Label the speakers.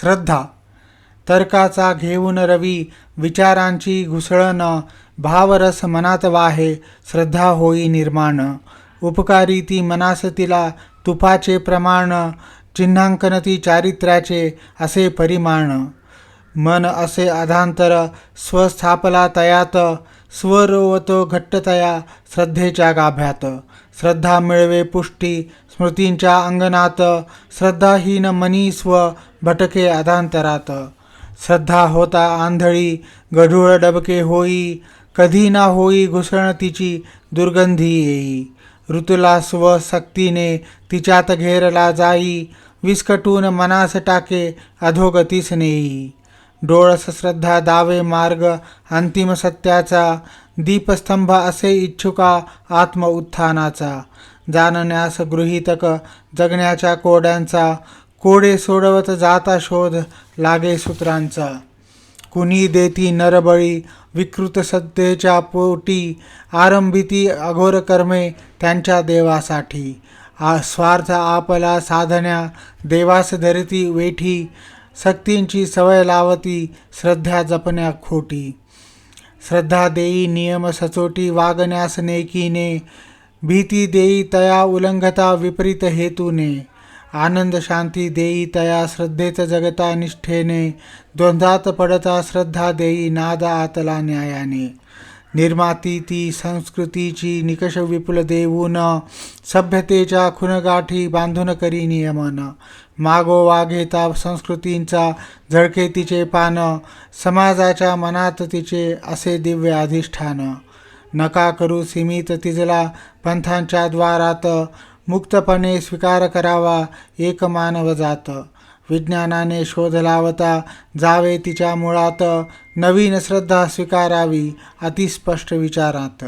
Speaker 1: श्रद्धा. तर्काचा घेऊन रवी विचारांची घुसळण भावरस मनात वाहे श्रद्धा होई निर्माण. उपकारी ती मनास तिला तुपाचे प्रमाण चिन्हांकन ती चारित्र्याचे असे परिमाण. मन असे अधांतर स्वस्थापला तयात स्वरोवत घट्टतया श्रद्धेच्या गाभ्यात. श्रद्धा मिळवे पुष्टी स्मृतींच्या अंगणात. श्रद्धाहीन मनी स्व भटके अधांतरात श्रद्धा होता आंधळी गढूळ डबके होई. कधी ना होई घुसळण तिची दुर्गंधी येई. ऋतुला स्व सक्तीने तिच्यात घेरला जाई. विस्कटून मनास टाके अधोगतीस नेई. डोळस श्रद्धा दावे मार्ग अंतिम सत्याचा दीपस्तंभ असे इच्छुका आत्म उत्थानाचा जाणण्यास गृहीतक जगण्याच्या कोड्यांचा कोडे सोडवत जाता शोध लागे सूत्रांचा. कुणी देती नरबळी विकृत सत्तेच्या पोटी आरंभिती अघोर कर्मे त्यांच्या देवासाठी. आ स्वार्थ आपला साधण्या देवास धरती वेठी सक्तींची सवय लावती श्रद्धा जपण्या खोटी. श्रद्धा देई नियम सचोटी वागण्यास नेकीने भीती देई तया उल्लंघता विपरीत हेतूने. आनंद शांती देई तया श्रद्धेत जगता निष्ठेने द्वंद्वात पडता श्रद्धा देई नाद आतला न्यायाने. निर्माती ती संस्कृतीची निकष विपुल देऊन सभ्यतेच्या खुणगाठी बांधून करी नियमन मागोवा घेता संस्कृतींचा झळके तिचे पान समाजाच्या मनात तिचे असे दिव्य अधिष्ठान। नका करू सीमित तिजला पंथांच्या द्वारात मुक्तपणे स्वीकार करावा एक मानव जात। विज्ञानाने शोध लावता जावे तिच्या मुळात नवीन श्रद्धा स्वीकारावी अतिस्पष्ट विचारात.